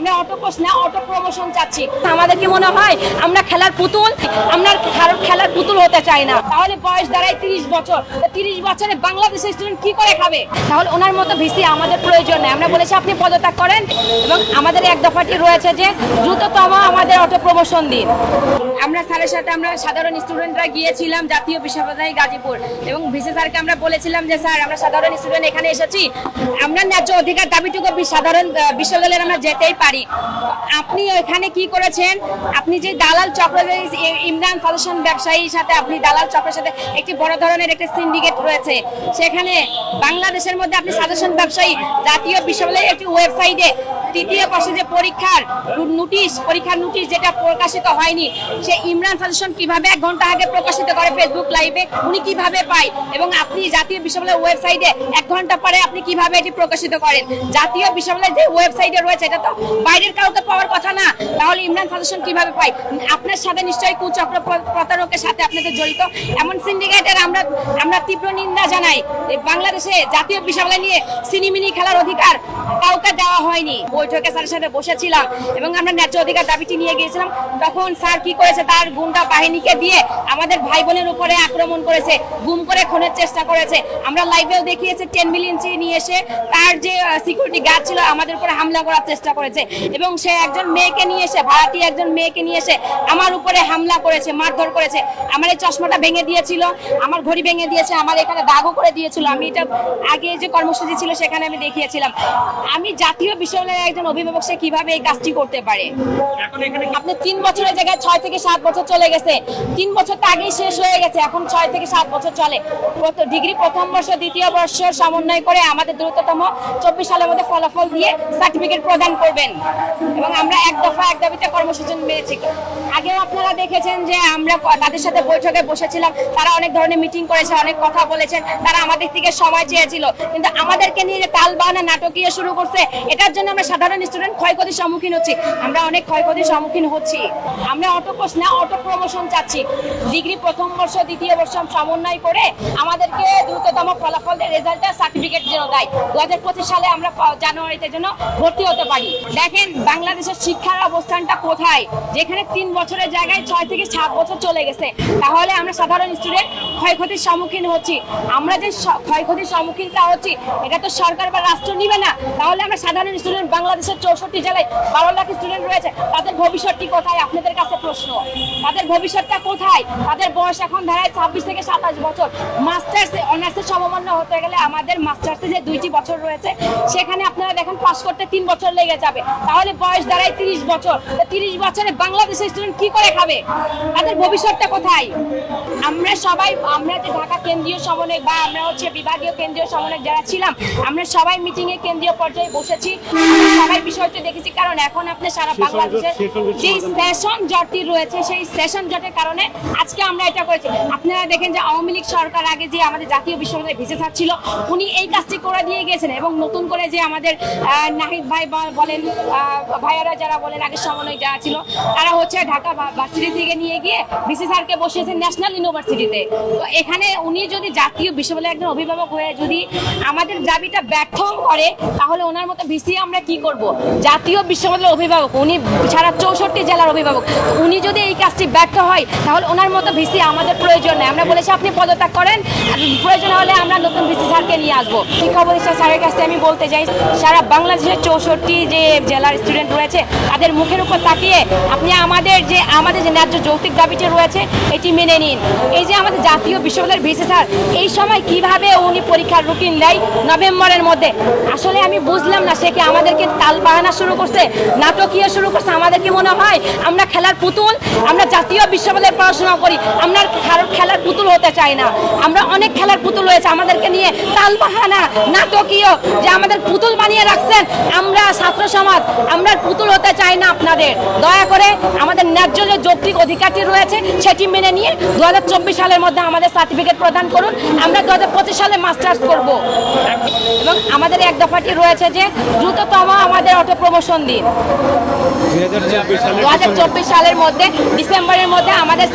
আমরা auto course না auto promotion চাচ্ছি। আমাদেরকে মনে হয়? আমরা খেলার পুতুল আমরা খেলার পুতুল হতে চাই না। তাহলে বয়স দাঁড়ায় তিরিশ বছর। তিরিশ বছরে বাংলাদেশের স্টুডেন্ট কি করে খাবে? তাহলে ওনার মতো ভিসি আমাদের প্রয়োজন নেই। আমরা বলেছি আপনি পদত্যাগ করেন। এবং আমাদের এক দফাটি রয়েছে যে দ্রুততম আমাদের অটো প্রমোশন দিন। আমরা স্যারের সাথে আমরা সাধারণ স্টুডেন্টরা গিয়েছিলাম জাতীয় বিশ্ববিদ্যালয় গাজীপুর। এবং ভিসি স্যারকে আমরা বলেছিলাম যে স্যার আমরা সাধারণ স্টুডেন্ট এখানে এসেছি। আমরা ন্যায্য অধিকার দাবিটুকু সাধারণ আহ, বিশ্ববিদ্যালয়ে আমরা যেতেই পারি আপনি এখানে কি করেছেন? আপনি যে দালাল চক্র ইমরান ফাউন্ডেশন ব্যবসায়ীর সাথে, আপনি দালাল চক্রের সাথে একটি বড় ধরনের একটি সিন্ডিকেট রয়েছে। সেখানে বাংলাদেশের মধ্যে আপনি সাজেশন ব্যবসায়ী, জাতীয় বিশ্ববিদ্যালয়ের একটি ওয়েবসাইটে তৃতীয় বর্ষে যে পরীক্ষার নোটিশ পরীক্ষার নোটিশ যেটা প্রকাশিত হয়নি, সে ইমরান সাজেশন কীভাবে এক ঘণ্টা আগে প্রকাশিত করে ফেসবুক লাইভে উনি কীভাবে পায়? এবং আপনি জাতীয় বিশ্ববিদ্যালয়ের ওয়েবসাইটে এক ঘণ্টা পরে আপনি কীভাবে এটি প্রকাশিত করেন? জাতীয় বিশ্ববিদ্যালয়ের যে ওয়েবসাইটে রয়েছে, এটা তো বাইরের কাউকে পাওয়ার কথা না। তাহলে ইমরান সাজেশন কীভাবে পায় আপনার সাথে নিশ্চয়ই কুচক্র প্র- প্রতারকের সাথে আপনাদের জড়িত। এমন সিন্ডিকেটের আমরা আমরা তীব্র নিন্দা জানাই। বাংলাদেশে জাতীয় বিশ্ববিদ্যালয় নিয়ে সিনিমিনি খেলার অধিকার কাউকে দেওয়া হয়নি। বৈঠকে স্যারের সাথে বসেছিলাম এবং আমরা ন্যায্য অধিকার দাবিটি নিয়ে গিয়েছিলাম। তখন স্যার কি করেছে? তার গুন্ডা বাহিনীকে দিয়ে আমাদের ভাই বোনের উপরে আক্রমণ করেছে, গুম করে খুনের চেষ্টা করেছে। আমরা লাইভেও দেখিয়েছি টেন মিলিয়ন নিয়ে এসে তার যে সিকিউরিটি গার্ড ছিল, আমাদের উপরে হামলা করার চেষ্টা করেছে। এবং সে একজন মেয়েকে নিয়ে এসে ভাড়াটি একজন মেয়েকে নিয়ে এসে আমার উপরে হামলা করেছে মারধর করেছে। আমার এই চশমাটা ভেঙে দিয়েছিল আমার ঘড়ি ভেঙে দিয়েছে আমার এখানে দাগও করে দিয়েছিল। আমি এটা আগে যে কর্মসূচি ছিল সেখানে আমি দেখিয়েছিলাম। আমি জাতীয় বিশ্ববিদ্যালয়ের একজন অভিভাবক সে কীভাবে এই কাজটি করতে পারে? আপনি তিন বছরের জায়গায় ছয় থেকে সাত বছর চলে গেছে। তিন বছর তো আগেই শেষ হয়ে গেছে এখন ছয় থেকে সাত বছর চলে। ডিগ্রি প্রথম বর্ষ দ্বিতীয় বর্ষ সমন্বয় করে আমাদের দ্রুততম চব্বিশ সালের মধ্যে ফলাফল দিয়ে সার্টিফিকেট প্রদান করবেন। এবং আমরা এক দফা, এক দাবিতে কর্মসূচি মেয়েছি আগেও আপনারা দেখেছেন যে আমরা তাদের সাথে বৈঠকে বসেছিলাম। তারা অনেক ধরনের মিটিং করেছে, অনেক কথা বলেছেন। তারা আমাদের থেকে সময় চেয়েছিল। কিন্তু আমাদেরকে নিয়ে তাল বাহানা নাটকীয় শুরু করছে, এটার জন্য আমরা সাধারণ স্টুডেন্ট ক্ষয়ক্ষতির সম্মুখীন হচ্ছি। আমরা অনেক ক্ষয়ক্ষতির সম্মুখীন হচ্ছি। আমরা অটো কোর্স না অটো প্রমোশন চাচ্ছি। ডিগ্রি প্রথম বর্ষ, দ্বিতীয় বর্ষ সমন্বয় করে আমাদেরকে দ্রুততম ফলাফল রেজাল্টের সার্টিফিকেট যেন দেয়। দু হাজার পঁচিশ সালে আমরা জানুয়ারিতে যেন ভর্তি হতে পারি। দেখেন বাংলাদেশের শিক্ষার অবস্থানটা কোথায়? যেখানে তিন বছরের জায়গায় ছয় থেকে সাত বছর চলে গেছে। তাহলে আমরা সাধারণ স্টুডেন্ট ক্ষয়ক্ষতির সম্মুখীন হচ্ছি। আমরা যে ক্ষয়ক্ষতির সম্মুখীনটা হচ্ছি, এটা তো সরকার বা রাষ্ট্র নিবে না। তাহলে আমরা সাধারণ স্টুডেন্ট বাংলাদেশের চৌষট্টি জেলায় বারো লাখ স্টুডেন্ট রয়েছে। তাদের ভবিষ্যৎটি কোথায়? আপনাদের কাছে প্রশ্ন। তাদের ভবিষ্যৎটা কোথায়? তাদের বয়স এখন দাঁড়ায় ছাব্বিশ থেকে সাতাশ বছর। মাস্টার্স অনার্সের সমমান্য হতে গেলে আমাদের মাস্টার্সে যে দুইটি বছর রয়েছে, সেখানে আপনারা দেখেন পাশ করতে তিন বছর লেগে যাবে। তাহলে বয়স দাঁড়ায় তিরিশ বছর। তিরিশ বছরে বাংলাদেশের স্টুডেন্ট কি করে খাবে? তাদের ভবিষ্যৎটা কোথায়? আমরা সবাই আমরা যে ঢাকা কেন্দ্রীয় সমন্বয় বা আমরা হচ্ছে বিভাগীয় কেন্দ্রীয় সমন্বয় যারা ছিলাম আমরা সবাই মিটিং এ কেন্দ্রীয় পর্যায়ে বসেছি। সবাই বিষয়টা দেখেছি কারণ এখন আপনি সারা বাংলাদেশের যে। সেশন জটটি রয়েছে সেই সেশন জটের কারণে আজকে আমরা এটা করেছি। আপনারা দেখেন যে আওয়ামী লীগ সরকার আগে যে আমাদের জাতীয় বিশ্ববিদ্যালয়ে ভিসে স্যার ছিল উনি এই কাজটি করে দিয়ে গিয়েছেন এবং নতুন করে যে আমাদের নাহিদ ভাই বলেন ভাইয়ারা যারা বলেন আগে সমন্বয় যারা ছিল, তারা হচ্ছে ঢাকা ভার্সিটি থেকে নিয়ে গিয়ে ভিসি স্যারকে বসিয়েছেন ন্যাশনাল ইউনিভার্সিটিতে। তো এখানে উনি যদি জাতীয় বিশ্ববিদ্যালয়ের একজন অভিভাবক হয়ে যদি আমাদের দাবিটা ব্যর্থ করে, তাহলে ওনার মতো ভিসি আমরা কি করব? জাতীয় বিশ্ববিদ্যালয়ের অভিভাবক, উনি সারা চৌষট্টি জেলার অভিভাবক, উনি যদি এই কাজটি ব্যর্থ হয়, তাহলে ওনার মতো ভিসি আমাদের প্রয়োজন নেই। আমরা বলেছি, আপনি পদত্যাগ করেন প্রয়োজন হলে আমরা নতুন ভিসি স্যারকে নিয়ে আসব। শিক্ষা উপদেষ্টা স্যারের কাছে আমি বলতে চাই, সারা বাংলাদেশের চৌষট্টি যে জেলার স্টুডেন্ট রয়েছে, তাদের মুখের উপর তাকিয়ে আপনি আমাদের যে আমাদের যে ন্যায্য যৌক্তিক দাবিটি রয়েছে, এটি মেনে নিন। এই যে আমাদের জাতীয় বিশ্ববিদ্যালয়ের ভিসি স্যার, এই সময় কীভাবে উনি পরীক্ষার রুটিন দেয় নভেম্বরের মধ্যে? আসলে আমি বুঝলাম না, সে কি আমাদেরকে তাল বাহানা শুরু করছে, নাটকীয় শুরু করছে, আমাদেরকে মনে হয় আমরা খেলার পুতুল, আমরা জাতীয় বিশ্ববিদ্যালয়ে পড়াশোনা করি, আমরা খেলার পুতুল হতে চাই না। আমরা অনেক খেলার পুতুল হয়েছে আমাদেরকে নিয়ে তাল বাহানা নাটকীয় যে আমাদের পুতুল বানিয়ে রাখছেন, আমরা ছাত্র সমাজ আমরা পুতুল হতে চাই না আপনাদের। দয়া করে আমাদের ন্যায্য যে যৌক্তিক অধিকারটি রয়েছে সেটি মেনে নিয়ে দুহাজার চব্বিশ সালের মধ্যে আমাদের সার্টিফিকেট প্রদান করুন। আমরা দু হাজার পঁচিশ সালে মাস্টার্স করব। এবং আমাদের এক দফাটি রয়েছে যে দ্রুততম আমাদের অটো প্রমোশন দিন। দু সালের মধ্যে ডিসেম্বরের মধ্যে আমাদের